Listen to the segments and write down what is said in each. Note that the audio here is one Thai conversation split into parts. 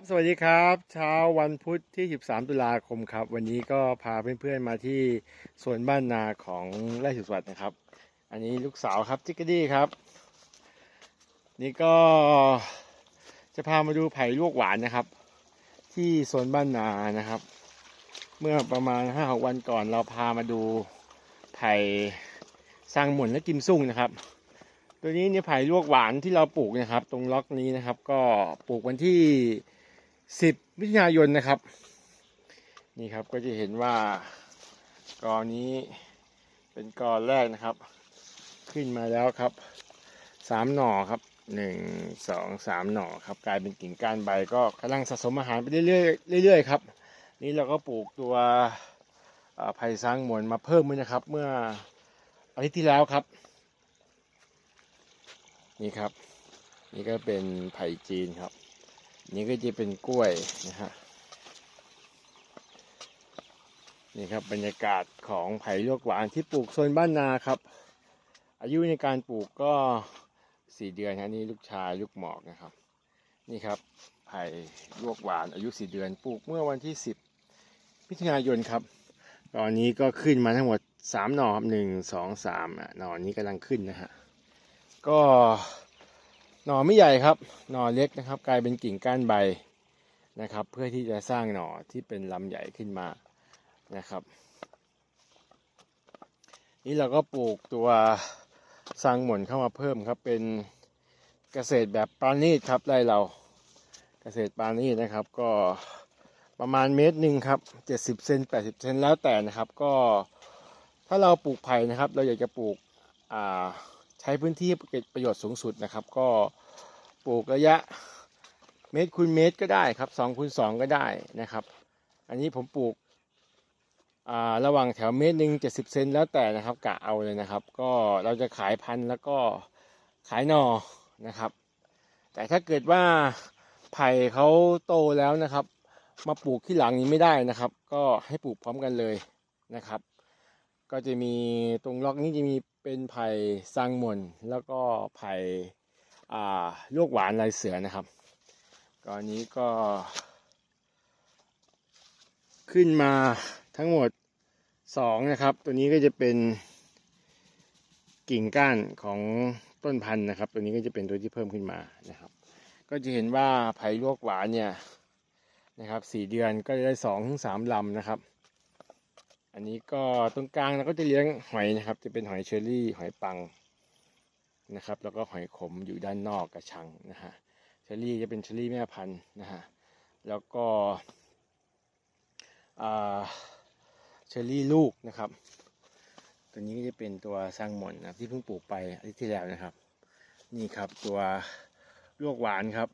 ครับสวัสดีครับ เช้าวันพุธที่ 13 ตุลาคมครับ วันนี้ก็พาเพื่อนๆมาที่สวนบ้านนาของไร่สุสวัสดนะครับ อันนี้ลูกสาวครับจิกกดี้ครับ นี่ก็จะพามาดูไผ่ลวกหวานนะครับ ที่สวนบ้านนานะครับ เมื่อประมาณ5-6วันก่อนเราพามาดูไผ่สร้างหมุนและกิมซุ่งนะครับตัวนี้เนี่ยไผ่ลวกหวานที่เราปลูกนะครับ ตรงล็อกนี้นะครับ ก็ปลูกวันที่ 10มิถุนายนนะครับ นี่ครับก็จะเห็นว่ากอนี้เป็นกอแรกนะครับ ขึ้นมาแล้วครับสามหน่อครับหนึ่งสองสามหน่อครับ กลายเป็นกิ่งก้านใบก็กำลังสะสมอาหารไปเรื่อยๆเรื่อยๆครับ นี่เราก็ปลูกตัวไผ่สร้างมวลมาเพิ่มด้วยนะครับ เมื่ออาทิตย์ที่แล้วครับ นี่ครับ นี่ก็เป็นไผ่จีนครับ นี่ก็จะเป็นกล้วยนะฮะนี่ครับบรรยากาศของไผ่ลวกหวานที่ปลูกโซนบ้านนาครับ อายุในการปลูกก็สี่เดือนฮะนี่ลูกชายลูกหมอกนะครับ นี่ครับไผ่ลวกหวานอายุสี่เดือนปลูกเมื่อวันที่สิบมิถุนายนครับ ตอนนี้ก็ขึ้นมาทั้งหมดสามหน่อครับหนึ่งสองสามอะหน่อนี้กำลังขึ้นนะฮะก็ น่อไม่ใหญ่ครับ หน่อเล็กนะครับ กลายเป็นกิ่งก้านใบนะครับ เพื่อที่จะสร้างหน่อที่เป็นลำใหญ่ขึ้นมานะครับนี่เราก็ปลูกตัวสร้างหม่นเข้ามาเพิ่มครับ เป็นเกษตรแบบปราณีตครับไร่เราเกษตรปราณีตนะครับ ก็ประมาณเมตรหนึ่งครับเจ็ดสิบเซนแปดสิบเซนแล้วแต่นะครับ ก็ถ้าเราปลูกไผ่นะครับ เราอยากจะปลูกอ่าใช้พื้นที่ประโยชน์สูงสุดนะครับ ก็ ปลูกระยะเมตรคูณเมตรก็ได้ครับสองคูณสองก็ได้นะครับ อันนี้ผมปลูกอ่าระหว่างแถวเมตรหนึ่งเจ็ดสิบเซนแล้วแต่นะครับกะเอาเลยนะครับ ก็เราจะขายพันธุ์แล้วก็ขายหนอนะครับ แต่ถ้าเกิดว่าไผ่เขาโตแล้วนะครับ มาปลูกที่หลังนี้ไม่ได้นะครับ ก็ให้ปลูกพร้อมกันเลยนะครับ ก็จะมีตรงล็อกนี้จะมีเป็นไผ่สร้างมนแล้วก็ไผ่ ลวกหวานลายเสือนะครับก็อันนี้ก็ ขึ้นมาทั้งหมดสองนะครับ ตัวนี้ก็จะเป็นกิ่งก้านของต้นพันธุ์นะครับ ตัวนี้ก็จะเป็นตัวที่เพิ่มขึ้นมานะครับ ก็จะเห็นว่าไผ่ลวกหวานเนี่ยนะครับสี่เดือนก็จะได้สองถึงสามลำนะครับ อันนี้ก็ตรงกลางเราก็จะเลี้ยงหอยนะครับ จะเป็นหอยเชอรี่หอยปัง นะครับ แล้วก็หอยขมอยู่ด้านนอกกระชังนะฮะเชอรี่จะเป็นเชอรี่แม่พันธุ์นะฮะแล้วก็เชอรี่ลูกนะครับ ตัวนี้ก็จะเป็นตัวสร้างหมอนนะที่เพิ่งปลูกไปอาทิตย์ที่แล้วนะครับ นี่ครับตัวลวกหวานครับ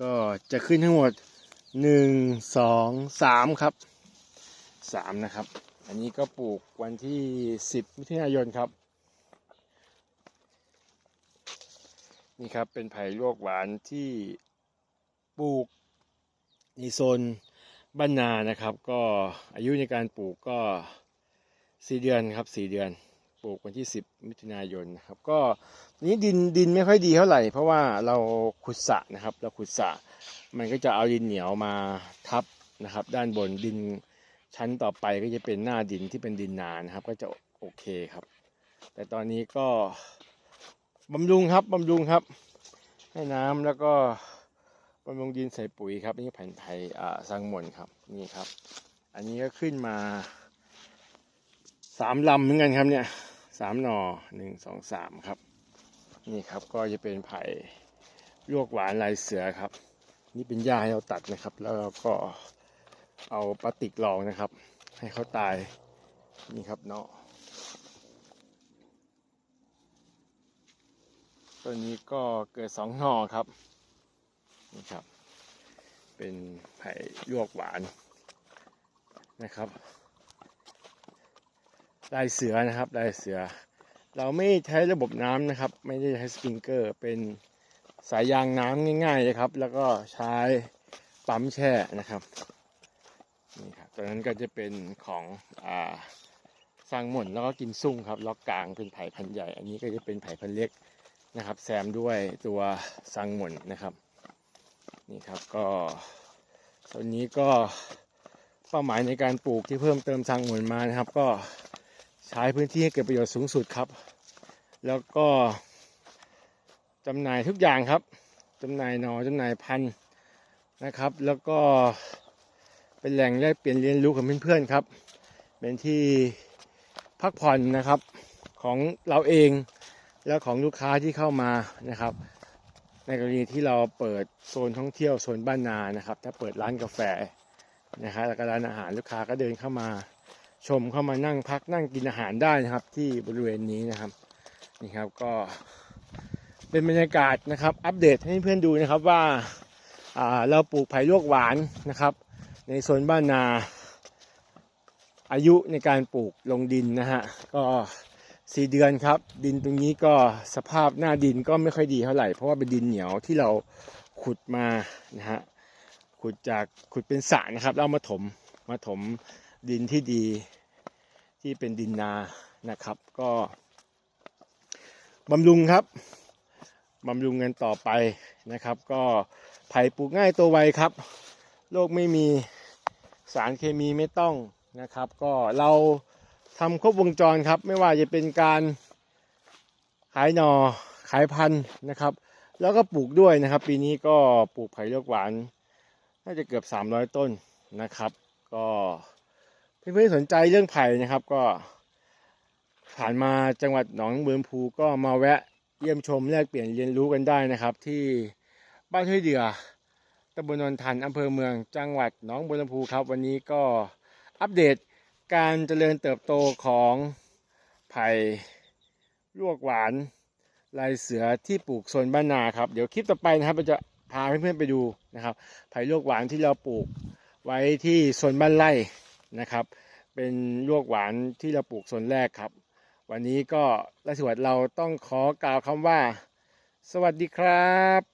ก็จะขึ้นทั้งหมดหนึ่งสองสามครับสามนะครับ อันนี้ก็ปลูกวันที่สิบมิถุนายนครับ นี่ครับเป็นไผ่ลวกหวานที่ปลูกในโซนบ้านนานะครับ ก็อายุในการปลูกก็สี่เดือนครับสี่เดือน ปลูกวันที่สิบมิถุนายนนะครับ ก็นี้ดินดินไม่ค่อยดีเท่าไหร่ เพราะว่าเราขุดสระนะครับ เราขุดสระมันก็จะเอาดินเหนียวมาทับนะครับ ด้านบนดินชั้นต่อไปก็จะเป็นหน้าดินที่เป็นดินนานะครับ ก็จะโอเคครับ แต่ตอนนี้ก็ บำรุงครับบำรุงครับ ให้น้ำแล้วก็บำรุงดินใส่ปุ๋ยครับ นี่แผ่นไผ่สร้างม่นครับนี่ครับ อันนี้ก็ขึ้นมาสามลำเหมือนกันครับเนี่ยสามหน่อหนึ่งสองสามครับ นี่ครับก็จะเป็นไผ่ลวกหวานลายเสือครับ นี่เป็นหญ้าให้เราตัดนะครับ แล้วเราก็เอาพลาสติกรองนะครับ ให้เขาตายนี่ครับเนาะ ตัวนี้ก็เกิดสองหน่อครับนี่ครับ เป็นไผ่ลวกหวานนะครับลายเสือนะครับลายเสือ เราไม่ใช้ระบบน้ำนะครับ ไม่ได้ใช้สปริงเกอร์ เป็นสายยางน้ำง่ายๆเลยครับ แล้วก็ใช้ปั๊มแช่นะครับนี่ครับตัวนั้นก็จะเป็นของอ่าสร้างหม่นแล้วก็กินซุ่งครับล็อกกลางเป็นไผ่พันใหญ่ อันนี้ก็จะเป็นไผ่พันเล็ก นะครับ แซมด้วยตัวสร้างหม่นนะครับ นี่ครับก็ส่วนนี้ก็เป้าหมายในการปลูกที่เพิ่มเติมทางหมุนมานะครับ ก็ใช้พื้นที่ให้เกิดประโยชน์สูงสุดครับ แล้วก็จำหน่ายทุกอย่างครับจำหน่ายหนอจำหน่ายพันธุ์นะครับ แล้วก็เป็นแหล่งแลกเปลี่ยนเรียนรู้กับเพื่อนๆครับ เป็นที่พักผ่อนนะครับของเราเอง และของลูกค้าที่เข้ามานะครับ ในกรณีที่เราเปิดโซนท่องเที่ยวโซนบ้านนานะครับ ถ้าเปิดร้านกาแฟนะครับแล้วก็ร้านอาหารลูกค้าก็เดินเข้ามาชมเข้ามานั่งพักนั่งกินอาหารได้นะครับ ที่บริเวณนี้นะครับนี่ครับก็เป็นบรรยากาศนะครับ อัปเดตให้เพื่อนดูนะครับว่าอ่าเราปลูกไผ่ลวกหวานนะครับ ในโซนบ้านนา อายุในการปลูกลงดินนะฮะก็ สี่เดือนครับ ดินตรงนี้ก็สภาพหน้าดินก็ไม่ค่อยดีเท่าไหร่ เพราะว่าเป็นดินเหนียวที่เราขุดมานะฮะขุดจากขุดเป็นสระนะครับแล้วมาถมมาถมดินที่ดีที่เป็นดินนานะครับ ก็บำรุงครับบำรุงกันต่อไปนะครับ ก็ไผ่ปลูกง่ายตัวไวครับโรคไม่มีสารเคมีไม่ต้องนะครับ ก็เรา ทำครบวงจรครับ ไม่ว่าจะเป็นการขายหนอขายพันธุ์นะครับ แล้วก็ปลูกด้วยนะครับ ปีนี้ก็ปลูกไผ่เลือกหวาน น่าจะเกือบ 300 ต้นนะครับ ก็เพื่อนๆสนใจเรื่องไผ่นะครับก็ผ่านมาจังหวัดหนองบัวลำพูก็มาแวะเยี่ยมชมแลกเปลี่ยนเรียนรู้กันได้นะครับ ที่บ้านห้วยเดือตำบลนนทันอำเภอเมืองจังหวัดหนองบัวลำพูครับ วันนี้ก็อัปเดต การเจริญเติบโตของไผ่ลวกหวานลายเสือที่ปลูกโซนบ้านนาครับ เดี๋ยวคลิปต่อไปนะครับเราจะพาเพื่อนๆไปดูนะครับ ไผ่ลวกหวานที่เราปลูกไว้ที่โซนบ้านไร่นะครับ เป็นลวกหวานที่เราปลูกโซนแรกครับ วันนี้ก็ราชวัตเราต้องขอกล่าวคำว่า สวัสดีครับ